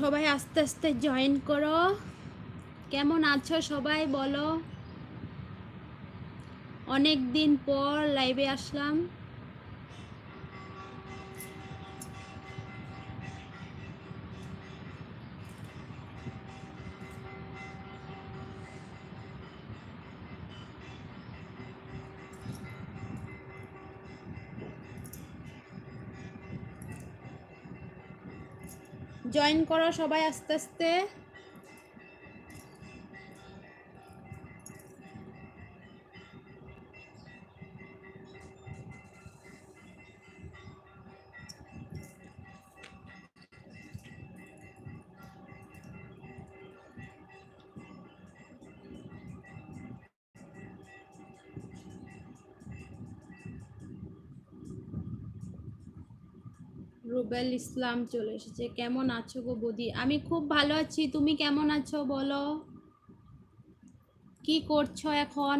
সবাই আস্তে আস্তে জয়েন করো। কেমন আছো সবাই বলো। অনেক দিন পর লাইভে আসলাম। জয়েন করো সবাই আস্তে আস্তে রুবেল ইসলাম চলে এসেছে। কেমন আছো গো বৌদি? আমি খুব ভালো আছি। তুমি কেমন আছো বলো? কি করছ এখন?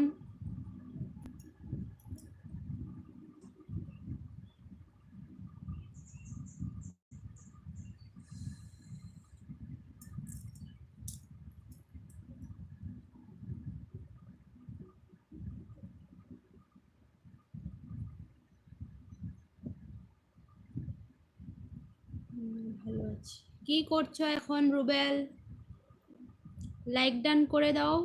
ভালো আছি। কি করছ এখন রুবেল? লাইক ডান করে দাও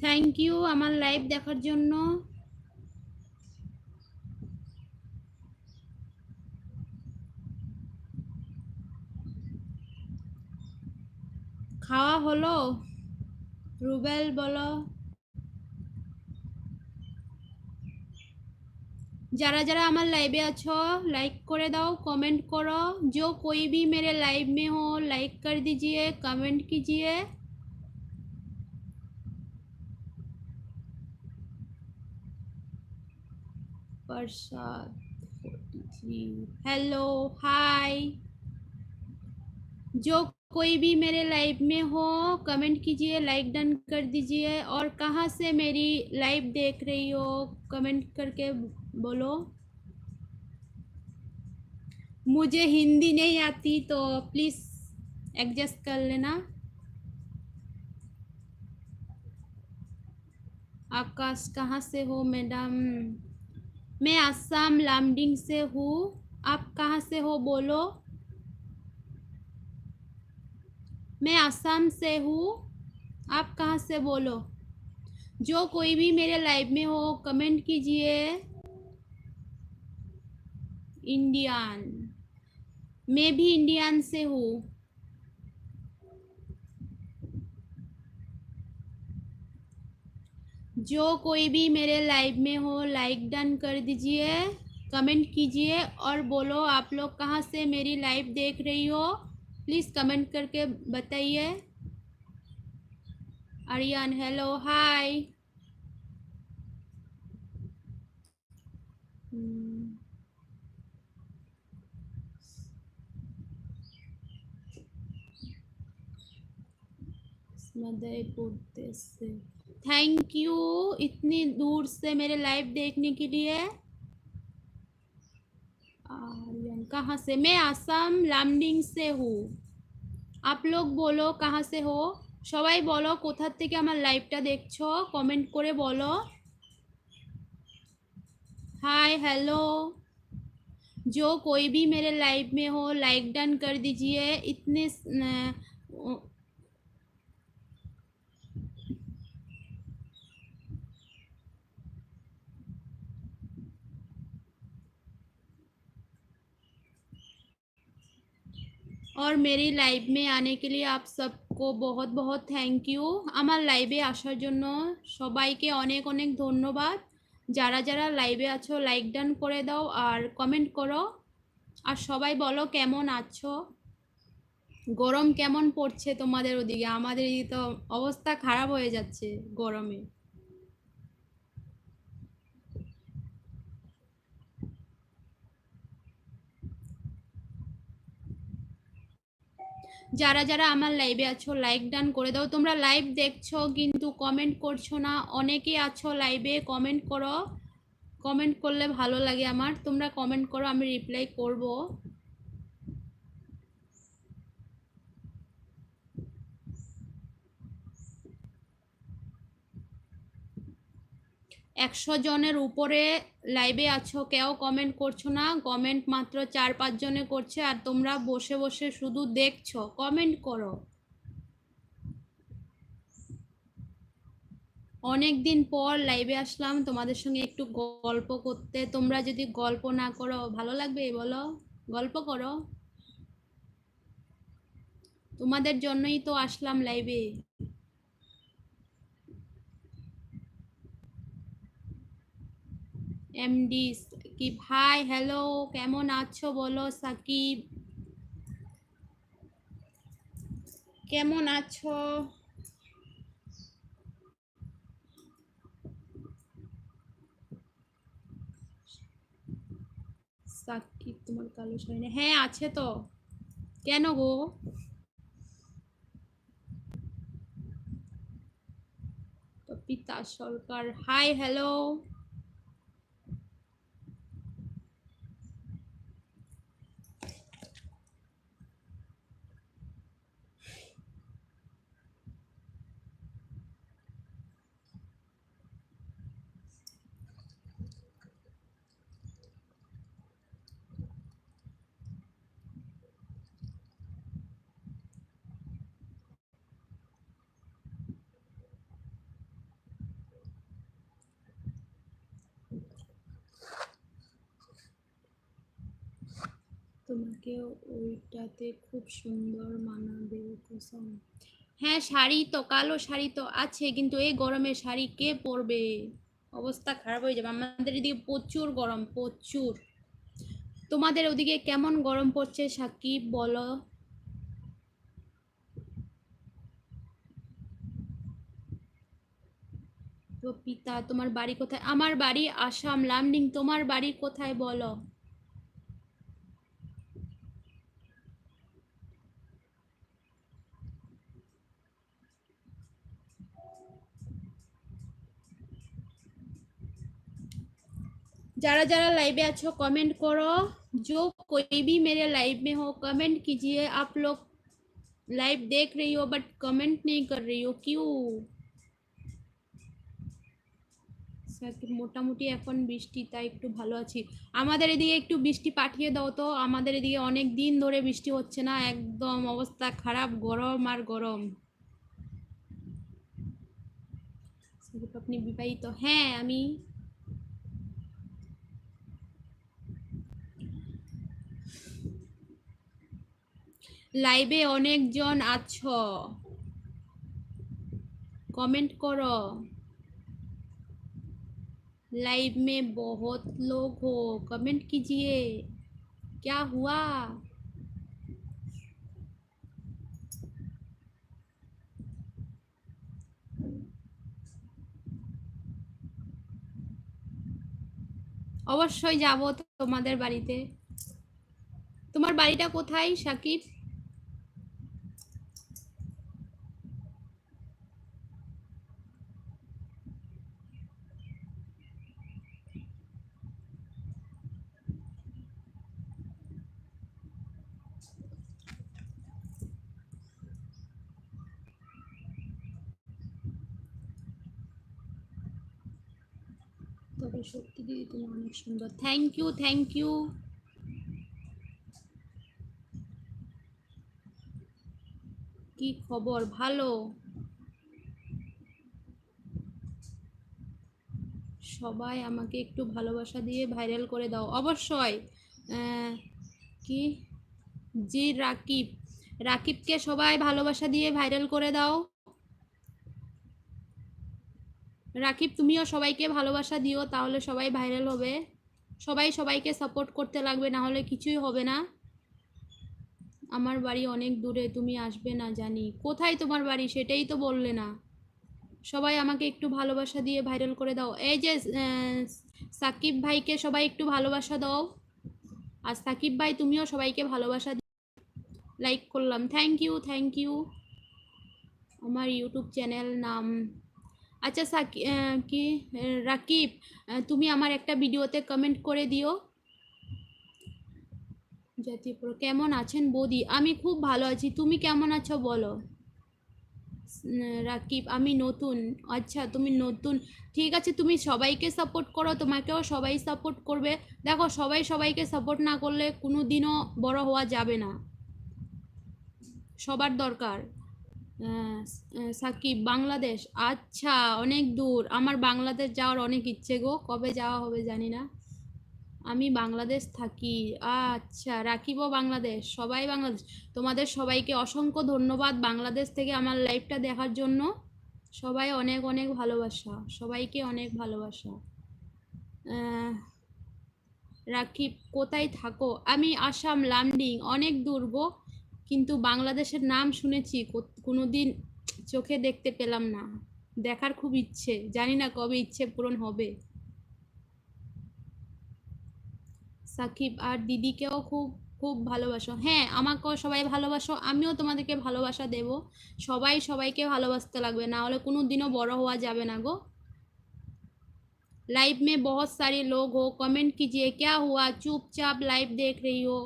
থ্যাংক ইউ আমার লাইভ দেখার জন্য খাওয়া হলো রুবেল বলো যারা যারা আমার लाइव আছো लाइक করে দাও कमेंट करो जो कोई भी मेरे लाइव में हो लाइक कर दीजिए कमेंट कीजिए प्रसाद हेलो हाय जो कोई भी मेरे लाइव में हो कमेंट कीजिए लाइक डन कर दीजिए। और कहाँ से मेरी लाइव देख रही हो कमेंट करके बोलो। मुझे हिंदी नहीं आती तो प्लीज़ एडजस्ट कर लेना। आकाश कहाँ से हो मैडम मैं आसाम लामडिंग से हूँ। आप कहाँ से हो बोलो। मैं आसाम से हूँ। आप कहाँ से बोलो। जो कोई भी मेरे लाइव में हो कमेंट कीजिए। इंडियन मैं भी इंडियन से हूँ। जो कोई भी मेरे लाइव में हो लाइक डन कर दीजिए कमेंट कीजिए और बोलो आप लोग कहाँ से मेरी लाइव देख रही हो। प्लीज़ कमेंट करके बताइए। आर्यन हेलो हाय मदयपुर से। थैंक यू इतनी दूर से मेरे लाइव देखने के लिए आर्यन कहाँ से मैं आसाम लामडिंग से हूँ आप लोग बोलो कहाँ से हो সবাই বলো কোথা থেকে আমার লাইভটা দেখছো কমেন্ট করে বলো हाय हेलो जो कोई भी मेरे लाइव में हो लाइक डन कर दीजिए इतने और मेरी লাইভ में आने के लिए आप सबको बहुत बहुत থ্যাংক ইউ আমার লাইভে আসার জন্য সবাইকে অনেক অনেক ধন্যবাদ যারা যারা লাইভে আছো লাইক ডান করে দাও আর কমেন্ট করো আর সবাই বলো কেমন আছো গরম কেমন পড়ছে তোমাদের ওদিকে আমাদের এদিকে তো অবস্থা খারাপ হয়ে যাচ্ছে গরমে যারা যারা আমার লাইভে আছো লাইক ডান করে দাও। তোমরা লাইভ দেখছ, কিন্তু কমেন্ট করছ না। অনেকে আছো লাইভে কমেন্ট করো। কমেন্ট করলে ভালো লাগে আমার। তোমরা কমেন্ট করো, আমি রিপ্লাই করব। একশো জনের উপরে লাইভে আছো, কেউ কমেন্ট করছ না কমেন্ট মাত্র চার পাঁচ জনে করছে আর তোমরা বসে বসে শুধু দেখছ কমেন্ট করো। অনেক দিন পর লাইভে আসলাম, তোমাদের সঙ্গে একটু গল্প করতে। তোমরা যদি গল্প না করো, ভালো লাগবে, বলো, গল্প করো। তোমাদের জন্যই তো আসলাম লাইভে এমডি কি ভাই হ্যালো কেমন আছো বলো, সাকিব? কেমন আছো? সাকিব, তোমার কালো শাড়ি হ্যাঁ আছে তো। কেন গো? পিতা সরকার হাই হ্যালো তোমাকে ওইটাতে খুব সুন্দর মানাবে কুসুম। হ্যাঁ শাড়ি তো, কালো শাড়ি তো আছে, কিন্তু এই গরমে শাড়ি কে পরবে? অবস্থা খারাপ হয়ে যাবে। আমাদের এদিকে প্রচুর গরম, প্রচুর। তোমাদের ওদিকে কেমন গরম পড়ছে সাকিব, বলো? তো পিতা তোমার বাড়ি কোথায়? আমার বাড়ি আসাম, লামডিং, তোমার বাড়ি কোথায়, বলো? যারা যারা লাইভে আছো কমেন্ট করো। जो कोई লাইভ মে लाइव में हो कमेंट कीजिए। आप लोग लाइव देख रही हो बट कमेंट नहीं कर रही हो। মোটামুটি এখন বৃষ্টি, তাই একটু ভালো আছি। আমাদের এদিকে একটু বৃষ্টি পাঠিয়ে দাও তো। আমাদের এদিকে অনেক দিন ধরে বৃষ্টি হচ্ছে না। একদম অবস্থা খারাপ, গরম আর গরম। আপনি বিবাহিত। হ্যাঁ আমি লাইভে অনেকজন আছো कमेंट करो लाइव में बहुत लोग हो कमेंट कीजिए क्या हुआ অবশ্যই যাব তোমাদের বাড়িতে তোমার বাড়িটা কোথায় সাকিব তবে সত্যি দিদি তুমি অনেক সুন্দর। থ্যাংক ইউ থ্যাংক ইউ কি খবর? ভালো? সবাই আমাকে একটু ভালোবাসা দিয়ে ভাইরাল করে দাও। অবশ্যই। কি? জি, রাকিব। রাকিবকে সবাই ভালোবাসা দিয়ে ভাইরাল করে দাও। রাকিব, তুমিও সবাইকে ভালোবাসা দিও, তাহলে সবাই ভাইরাল হবে। সবাই সবাইকে সাপোর্ট করতে লাগবে, না হলে কিছুই হবে না। আমার বাড়ি অনেক দূরে, তুমি আসবে না, জানি। কোথায় তোমার বাড়ি? সেটাই তো বললে না। সবাই আমাকে একটু ভালোবাসা দিয়ে ভাইরাল করে দাও। এই যে সাকিব ভাইকে সবাই একটু ভালোবাসা দাও। আর সাকিব ভাই, তুমিও সবাইকে ভালোবাসা লাইক করলাম। থ্যাংক ইউ থ্যাংক ইউ আমার ইউটিউব চ্যানেল নাম আচ্ছা সাকি কি রাকিব তুমি আমার একটা ভিডিওতে কমেন্ট করে দিও। জাতীয় কেমন আছেন বৌদি? আমি খুব ভালো আছি, তুমি কেমন আছো বলো? রাকিব, আমি নতুন আচ্ছা তুমি নতুন, ঠিক আছে, তুমি সবাইকে সাপোর্ট করো, তোমাকেও সবাই সাপোর্ট করবে। দেখো, সবাই সবাইকে সাপোর্ট না করলে কোনো দিনও বড় হওয়া যাবে না। সবার দরকার। সাকিব, বাংলাদেশ। আচ্ছা অনেক দূর। আমার বাংলাদেশ যাওয়ার অনেক ইচ্ছে গো। কবে যাওয়া হবে জানি না। আমি বাংলাদেশ থাকি। আচ্ছা রাখিব বাংলাদেশ, সবাই বাংলাদেশ। তোমাদের সবাইকে অসংখ্য ধন্যবাদ বাংলাদেশ থেকে আমার লাইভটা দেখার জন্য। সবাই অনেক অনেক ভালোবাসা। সবাইকে অনেক ভালোবাসা। রাকিব, কোথায় থাকো? আমি আসাম, লামডিং। অনেক দূর গো। কিন্তু বাংলাদেশের নাম শুনেছি কোনো দিন চোখে দেখতে পেলাম না দেখার খুব ইচ্ছে জানি না কবে ইচ্ছে পূরণ হবে সাকিব আর দিদিকেও খুব খুব ভালোবাসো হ্যাঁ আমাকেও সবাই ভালোবাসো আমিও তোমাদেরকে ভালোবাসা দেব সবাই সবাইকে ভালোবাসতে লাগবে না হলে কোনো দিনও বড় হওয়া যাবে না গো लाइव में बहुत सारे लोग हो कमेंट कीजिए क्या हुआ चुपचाप लाइव देख रही हो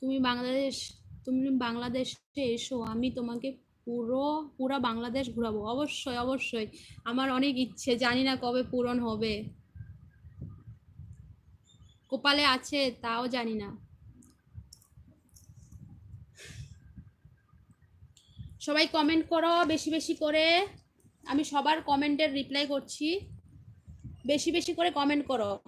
তুমি বাংলাদেশ তুমি বাংলাদেশে এসো, আমি তোমাকে পুরো, পুরা বাংলাদেশ ঘোরাবো। অবশ্যই অবশ্যই। আমার অনেক ইচ্ছে, জানি না কবে পূরণ হবে। কপালে আছে, তাও জানি না। সবাই কমেন্ট করো বেশি বেশি করে। আমি সবার কমেন্টের রিপ্লাই করছি। বেশি বেশি করে কমেন্ট করো।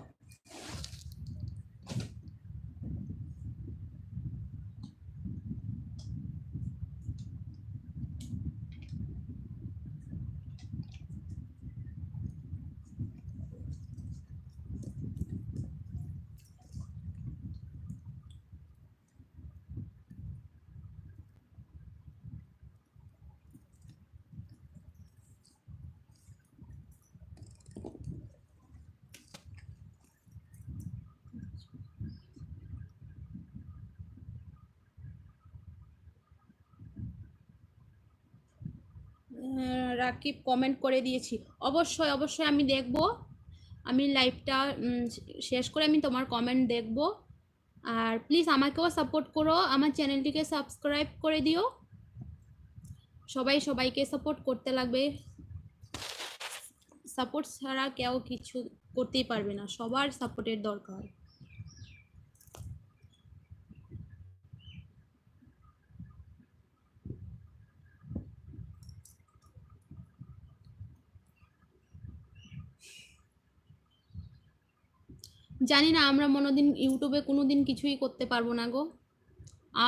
রাকিব কমেন্ট করে দিয়েছি। অবশ্যই অবশ্যই আমি দেখব। আমি লাইভটা শেষ করে আমি তোমার কমেন্ট দেখব। আর প্লিজ আমাকেও সাপোর্ট করো। আমার চ্যানেলটিকে সাবস্ক্রাইব করে দিও। সবাই সবাইকে সাপোর্ট করতে লাগবে। সাপোর্ট ছাড়া কেউ কিছু করতেই পারবে না। সবার সাপোর্টের দরকার। জানি না, আমরা মনোদিন ইউটিউবে কোনো দিন কিছুই করতে পারব না গো।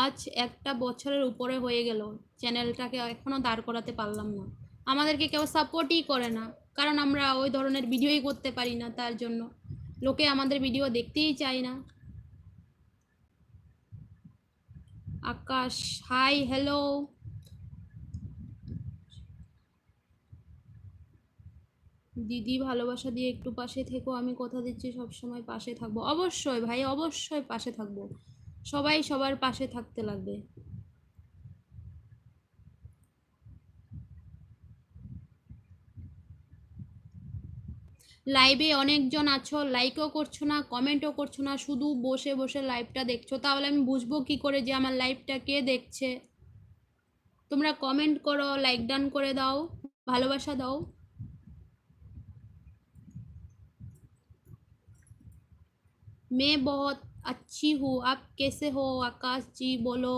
আজ একটা বছরের উপরে হয়ে গেল, চ্যানেলটাকে এখনও দাঁড় করাতে পারলাম না। আমাদেরকে কেউ সাপোর্টই করে না, কারণ আমরা ওই ধরনের ভিডিওই করতে পারি না তার জন্য। লোকে আমাদের ভিডিও দেখতেই চায় না। আকাশ হাই হ্যালো দিদি ভালোবাসা দিয়ে একটু পাশে থেকো, আমি কথা দিচ্ছি, সব সময় পাশে থাকব। অবশ্যই ভাই, অবশ্যই পাশে থাকব। সবাই সবার পাশে থাকতে লাগবে। লাইভে অনেকজন আছো লাইকও করছ না কমেন্টও করছ না, শুধু বসে বসে লাইভটা দেখছ। তাহলে আমি বুঝব কি করে যে আমার লাইভটা কে দেখছে। তোমরা কমেন্ট করো লাইক ডান করে দাও, ভালোবাসা দাও। मैं बहुत अच्छी हूँ आप कैसे हो आकाश जी बोलो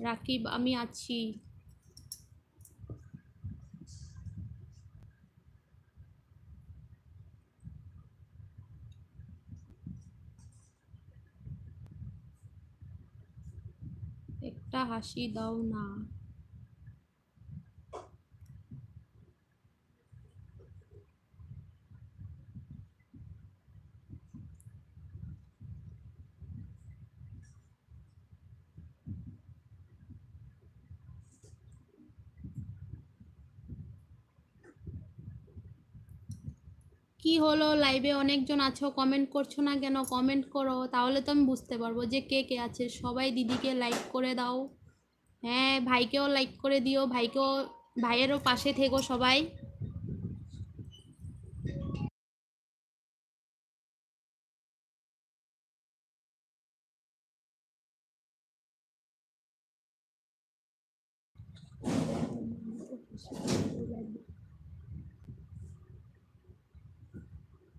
রাকিব আমি আছি একটা হাসি দাও না কি হলো লাইভে অনেকজন আছো? কমেন্ট করছ না কেন? কমেন্ট করো, তাহলে তো আমি বুঝতে পারব যে কে কে আছে। সবাই দিদিকে লাইক করে দাও। হ্যাঁ ভাইকেও লাইক করে দিও। ভাইকেও, ভাইয়েরও পাশে থেকো সবাই।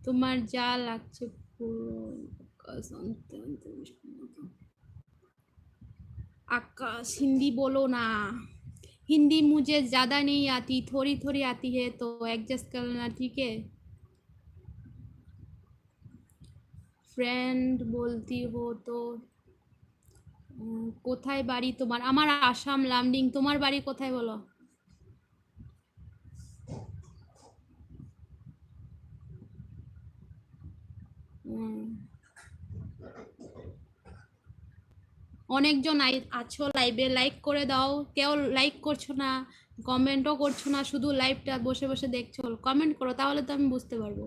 তোমার যা লাগছে পুরো আকাশ অন্তে অন্তে বিষ্ণু। आकाश हिंदी बोलो ना हिंदी मुझे ज़्यादा नहीं आती थोड़ी थोड़ी आती है तो एडजस्ट कर लेना ठीक है ফ্রেন্ড বলতি হো তো উম, কোথায় বাড়ি তোমার আমার আসাম লামডিং তোমার বাড়ি কোথায় বলো অনেকজন আছো লাইভে লাইক করে দাও। কেউ লাইক করছ না কমেন্টও করছ না, শুধু লাইভটা বসে বসে দেখছ। কমেন্ট করো, তাহলে তো আমি বুঝতে পারব।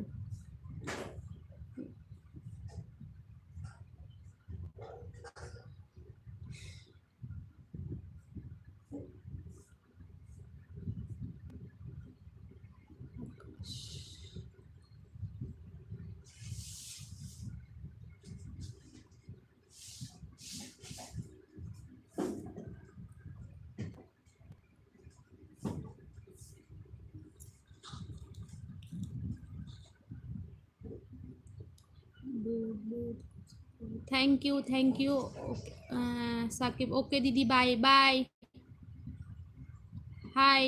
Thank you thank you Sakib okay দিদি বাই বাই হাই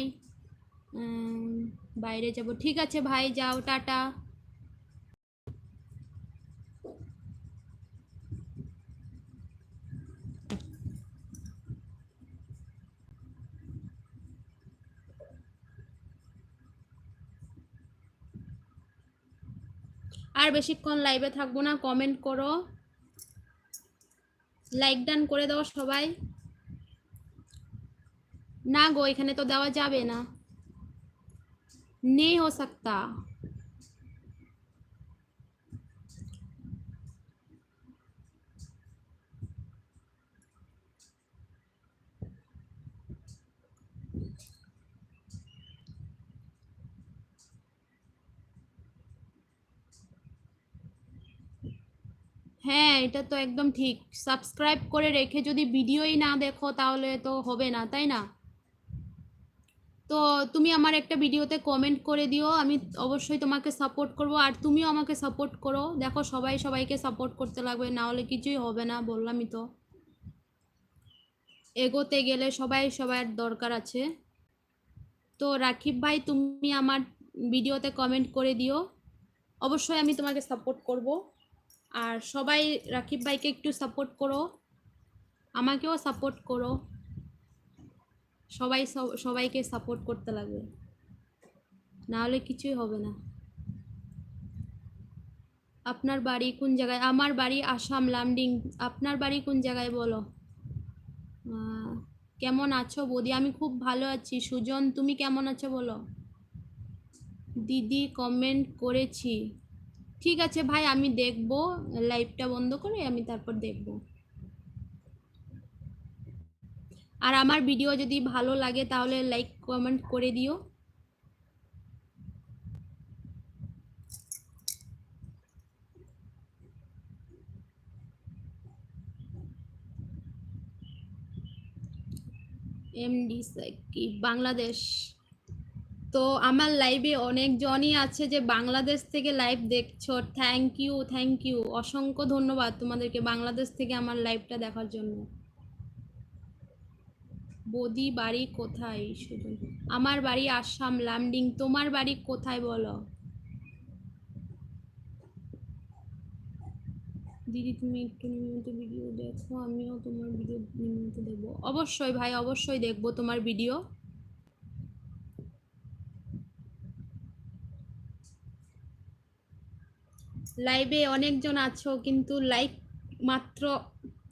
বাইরে যাব। ঠিক আছে, ভাই, যাও, টাটা আর বেশিক্ষণ লাইভে থাকব না কমেন্ট করো। লাইক ডান করে দাও সবাই। না গো, এখানে তো দেওয়া যাবে না। নেই হো সকতা হ্যাঁ এটা তো একদম ঠিক। সাবস্ক্রাইব করে রেখে যদি ভিডিওই না দেখো তাহলে তো হবে না, তাই না? তো তুমি আমার একটা ভিডিওতে কমেন্ট করে দিও, আমি অবশ্যই তোমাকে সাপোর্ট করব। আর তুমিও আমাকে সাপোর্ট করো। দেখো, সবাই সবাইকে সাপোর্ট করতে লাগবে, না হলে কিছুই হবে না, বললামই তো। এগোতে গেলে সবাই সবার দরকার আছে। তো রাকিব ভাই, তুমি আমার ভিডিওতে কমেন্ট করে দিও। অবশ্যই আমি তোমাকে সাপোর্ট করব। আর সবাই রাকিব ভাইকে একটু সাপোর্ট করো। আমাকেও সাপোর্ট করো। সবাই সবাইকে সাপোর্ট করতে লাগবে। না হলে কিছুই হবে না। আপনার বাড়ি কোন জায়গায়? আমার বাড়ি আসাম, লামডিং। আপনার বাড়ি কোন জায়গায় বলো? কেমন আছো বৌদি? আমি খুব ভালো আছি। সুজন, তুমি কেমন আছো বলো? দিদি কমেন্ট করেছি। ঠিক আছে ভাই, আমি দেখব। লাইভটা বন্ধ করে আমি তারপর দেখব। আর আমার ভিডিও যদি ভালো লাগে তাহলে লাইক কমেন্ট করে দিও। এমডি সাকিব বাংলাদেশ তো আমার লাইভে অনেকজনই আছে যে বাংলাদেশ থেকে লাইভ দেখছ। থ্যাংক ইউ থ্যাংক ইউ অসংখ্য ধন্যবাদ তোমাদেরকে বাংলাদেশ থেকে আমার লাইভটা দেখার জন্য। বদি বাড়ি কোথায় শুধু আমার বাড়ি আসাম, লামডিং। তোমার বাড়ি কোথায় বলো? দিদি, তুমি একটু নিয়মিত ভিডিও দেখো, আমিও তোমার ভিডিও নিয়মিত দেখব। অবশ্যই ভাই, অবশ্যই দেখব তোমার ভিডিও লাইভে অনেকজন আছো, কিন্তু লাইক মাত্র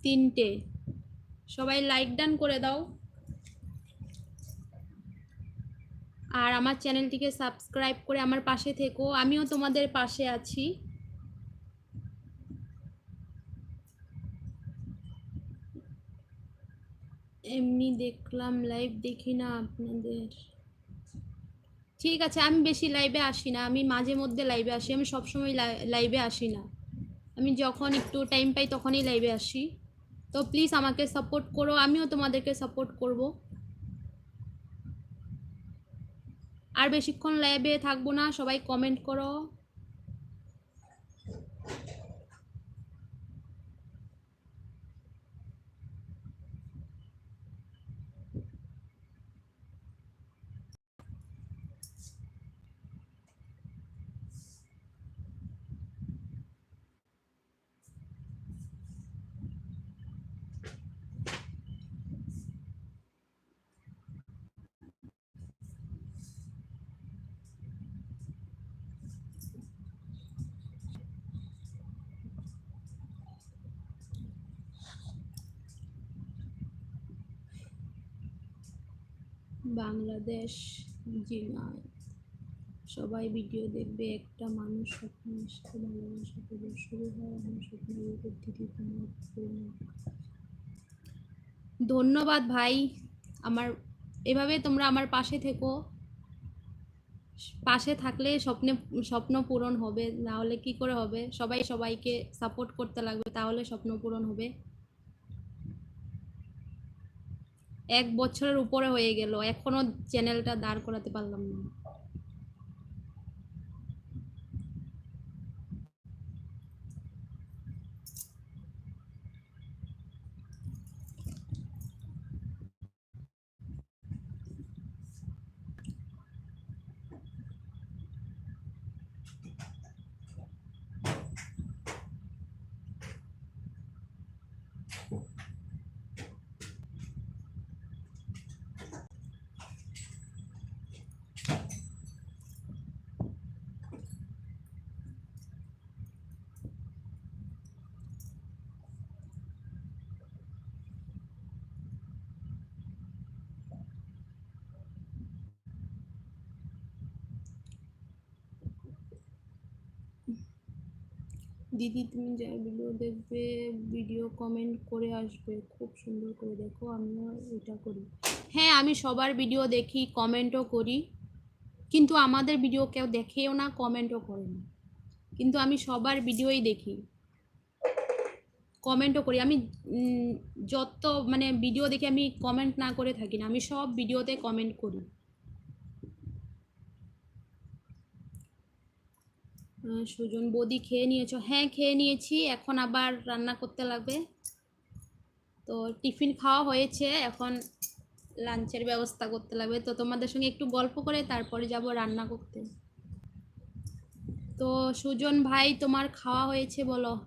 তিনটে। সবাই লাইক ডান করে দাও। আর আমার চ্যানেলটিকে সাবস্ক্রাইব করে আমার পাশে থেকো। আমিও তোমাদের পাশে আছি। এমনি দেখলাম লাইভ দেখি না আপনাদের। ঠিক আছে, আমি বেশি লাইভে আসি না, আমি মাঝে মধ্যে লাইভে আসি, আমি সবসময় লাইভে আসি না। আমি যখন একটু টাইম পাই তখনই লাইভে আসি। তো প্লিজ আমাকে সাপোর্ট করো, আমিও তোমাদেরকে সাপোর্ট করব। আর বেশিক্ষণ লাইভে থাকব না, সবাই কমেন্ট করো। বাংলাদেশ জি না সবাই ভিডিও দেখবে, একটা মানুষ স্বপ্নের সাথে ভালোবাসা করে শুরু হয় আমার স্বপ্নের দিদি তোমার। ধন্যবাদ ভাই, আমার, এভাবে তোমরা আমার পাশে থেকো। পাশে থাকলে স্বপ্নে, স্বপ্ন পূরণ হবে, না হলে কি করে হবে? সবাই সবাইকে সাপোর্ট করতে লাগবে, তাহলে স্বপ্ন পূরণ হবে। এক বছরের উপরে হয়ে গেল। এখনও চ্যানেলটা দাঁড় করাতে পারলাম না। দিদি তুমি যা ভিডিও দেখবে ভিডিও কমেন্ট করে আসবে, খুব সুন্দর করে দেখো, আমিও এটা করি। হ্যাঁ আমি সবার ভিডিও দেখি কমেন্টও করি, কিন্তু আমাদের ভিডিও কেউ দেখেও না কমেন্টও করে না। কিন্তু আমি সবার ভিডিওই দেখি। কমেন্টও করি। আমি যত মানে ভিডিও দেখে, আমি কমেন্ট না করে থাকি না, আমি সব ভিডিওতে কমেন্ট করি। সুজন, বদি খেয়ে নিয়েছো? হ্যাঁ খেয়ে নিয়েছি। এখন আবার রান্না করতে লাগবে। তো টিফিন খাওয়া হয়েছে। এখন লাঞ্চের ব্যবস্থা করতে লাগবে। তো তোমাদের সঙ্গে একটু গল্প করে তারপরে যাব রান্না করতে। তো সুজন ভাই, তোমার খাওয়া হয়েছে বলো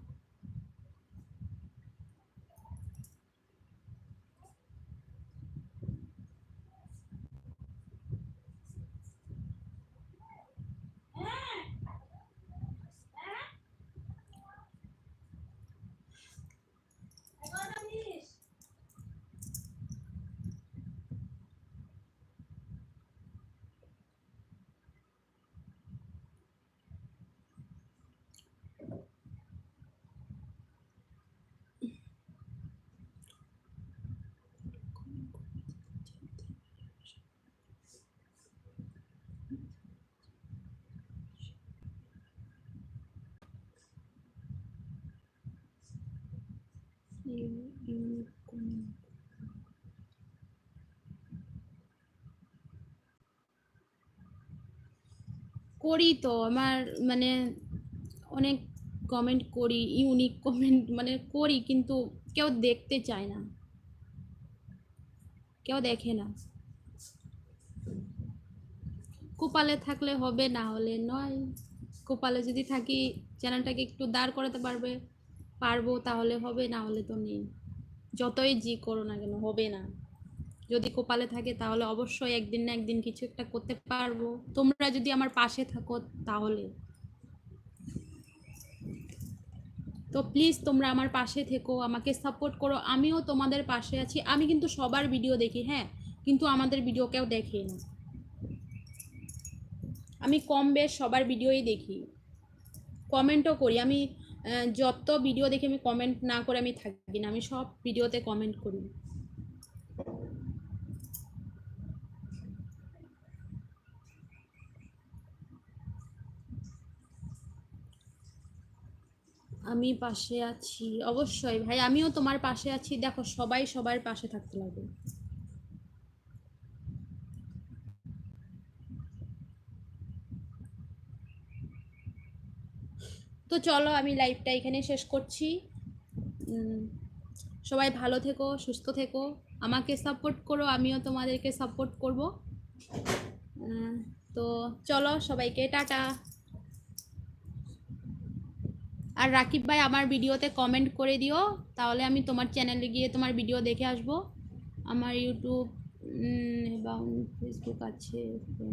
ইউ- ইউ- comment। করি তো, আমার মানে অনেক কমেন্ট করি ইউনিক কমেন্ট মানে করি কিন্তু কেউ দেখতে চায় না। কেউ দেখে না। কপালে থাকলে হবে না হলে নয়। কপালে যদি থাকি চ্যানেলটাকে একটু দাঁড় করাতে পারবে। পারব তাহলে হবে না হলে তো নেই। যতই জি করো না কেন, হবে না। যদি কপালে থাকে তাহলে অবশ্যই একদিন না একদিন কিছু একটা করতে পারব। তোমরা যদি আমার পাশে থাকো তাহলে। তো প্লিজ তোমরা আমার পাশে থেকো, আমাকে সাপোর্ট করো। আমিও তোমাদের পাশে আছি। আমি কিন্তু সবার ভিডিও দেখি হ্যাঁ? কিন্তু আমাদের ভিডিও কেউ দেখে না। আমি কম বেশ সবার ভিডিওই দেখি। কমেন্টও করি। আমি যত ভিডিও দেখি আমি কমেন্ট না করে আমি থাকি না, আমি সব ভিডিওতে কমেন্ট করি। আমি পাশে আছি, অবশ্যই। ভাই, আমিও তোমার পাশে আছি। দেখো, সবাই সবার পাশে থাকতে লাগবে। তো চলো আমি লাইভটা এখানে শেষ করছি। সবাই ভালো থেকো, সুস্থ থেকো। আমাকে সাপোর্ট করো, আমিও তোমাদেরকে সাপোর্ট করব। তো চলো সবাইকে টাটা। আর রাকিব ভাই, আমার ভিডিওতে কমেন্ট করে দিও, তাহলে আমি তোমার চ্যানেলে গিয়ে তোমার ভিডিও দেখে আসব। আমার ইউটিউব এবং ফেসবুক আছে হতে।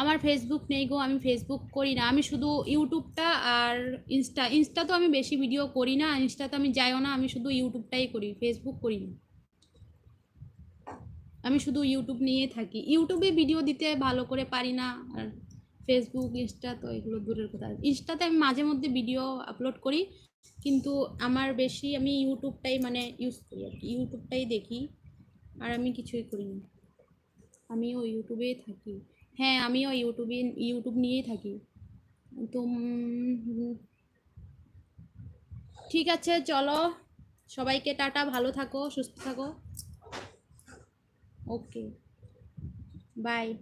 আমার ফেসবুক নেই গো, আমি ফেসবুক করি না। আমি শুধু ইউটিউবটা আর ইনস্টা ইনস্টা তো আমি বেশি ভিডিও করি না ইনস্টা তো আমি যাইও না, আমি শুধু ইউটিউবটাই করি ফেসবুক করি না। আমি শুধু ইউটিউব নিয়ে থাকি। ইউটিউবে ভিডিও দিতে ভালো করে পারি না, আর ফেসবুক ইনস্টা তো এগুলো দূরের কথা। ইনস্টাতে আমি মাঝে মধ্যে ভিডিও আপলোড করি, কিন্তু আমার বেশি আমি ইউটিউবটাই মানে ইউজ করি আর কি। ইউটিউবটাই দেখি, আর আমি কিছুই করি না। আমিও ইউটিউবেই থাকি। হ্যাঁ আমিও ইউটিউবে, ইউটিউব নিয়েই থাকি। তো ঠিক আছে, চলো। সবাইকে টাটা, ভালো থাকো, সুস্থ থাকো। ওকে। বাই।